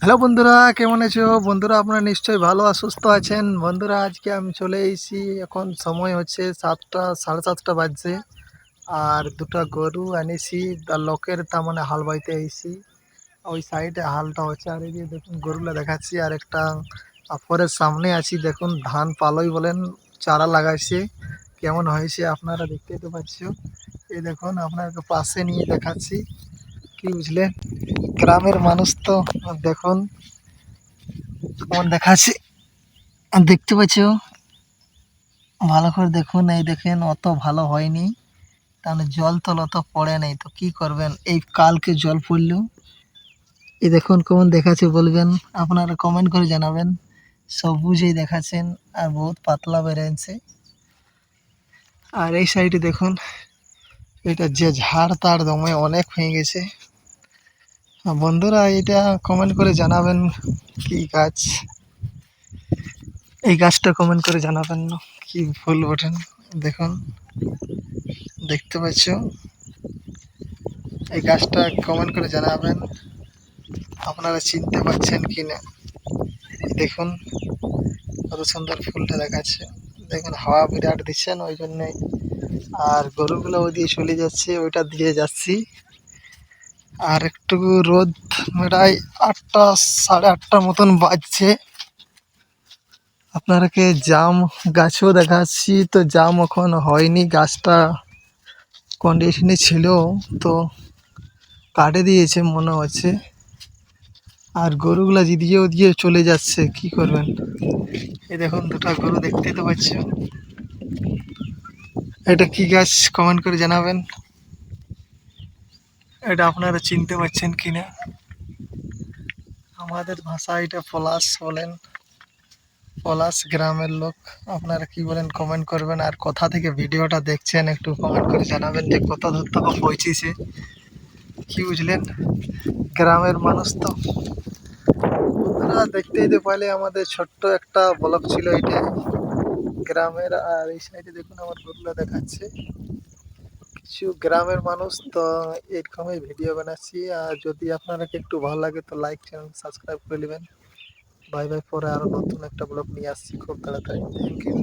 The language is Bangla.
হ্যালো বন্ধুরা, কেমন আছো? বন্ধুরা, আপনারা নিশ্চয়ই ভালো আর সুস্থ আছেন। বন্ধুরা, আজকে আমি চলে এসেছি। এখন সময় হচ্ছে সাতটা, সাড়ে সাতটা বাজছে। আর দুটো গরু এনেছি তার লোকের তার মানে হাল বাইতে এসেছি ওই সাইডে হালটা হচ্ছে, আর এই দেখুন, গরুগুলো দেখাচ্ছি। আর একটা আপরের সামনে আছি, দেখুন, ধান পালই বলেন, চারা লাগাইছে। কেমন হয়েছে আপনারা দেখতেই তো পাচ্ছ। এই দেখুন আপনাকে পাশে নিয়ে দেখাচ্ছি। কি বুঝলেন গ্রামের মানুষ তো, দেখুন, কেমন দেখাচ্ছে। দেখতে পাচ্ছ? ভালো করে দেখুন, এই দেখেন, অত ভালো হয়নি। তাহলে জল তল অত পড়ে নাই, তো কি করবেন? এই কালকে জল পড়লেও এই দেখুন, কেমন দেখাচ্ছে বলবেন। আপনারা কমেন্ট করে জানাবেন। সবুজেই দেখাচ্ছেন, আর বহুত পাতলা বেড়েছে। আর এই সাইডে দেখুন, এটা যে ঝাড় তার দমে অনেক হয়ে গেছে বন্ধুরা, এটা কমেন্ট করে জানাবেন কি গাছ। এই গাছটা কমেন্ট করে জানাবেন কি ফুল ওঠেন দেখুন, দেখতে পাচ্ছ? এই গাছটা কমেন্ট করে জানাবেন, আপনারা চিনতে পারছেন কি না দেখুন, কত সুন্দর ফুলটা দেখাচ্ছে। দেখুন, হাওয়া বিরাট দিচ্ছেন, ওই জন্যে। আর গরুগুলো ওই দিয়ে চলে যাচ্ছে, ওইটা দিয়ে যাচ্ছি। আর একটু রোদ মেটাই আটটা, সাড়ে আটটার মতন বাজছে। আপনারাকে জাম গাছও দেখাচ্ছি। তো জাম এখন হয়নি, গাছটা কন্ডিশনে ছিল, তো কাটে দিয়েছে মনে হচ্ছে। আর গরুগুলা যেদিকে ওদিকে চলে যাচ্ছে, কি করবেন? এ দেখুন, দুটো গরু দেখতে তো পাচ্ছ এটা কি গাছ? কমেন্ট করে জানাবেন। এটা আপনারা চিনতে পারছেন কিনা? আমাদের ভাষায় এটা পলাশ বলেন। পলাশ গ্রামের লোক। আপনারা কি বলেন কমেন্ট করবেন। আর কোথা থেকে ভিডিওটা দেখছেন একটু কমেন্ট করে জানাবেন যে কত দূর থেকে পৌঁছেছে কি বুঝলেন? গ্রামের মানুষ তো। বন্ধুরা দেখতে তো পাইলে আমাদের ছোট্ট একটা ব্লক ছিল এটা। গ্রামের আর এই সাইডে দেখুন আমার গরুলা দেখাচ্ছে। কিছু গ্রামের মানুষ তো এরকমই ভিডিও বানাচ্ছি। আর যদি আপনারা একটু ভালো লাগে তো লাইক চ্যানেল সাবস্ক্রাইব করে নেবেন। বাই বাই পরে আরও নতুন একটা ব্লগ নিয়ে আসছি খুব তাড়াতাড়ি। Thank you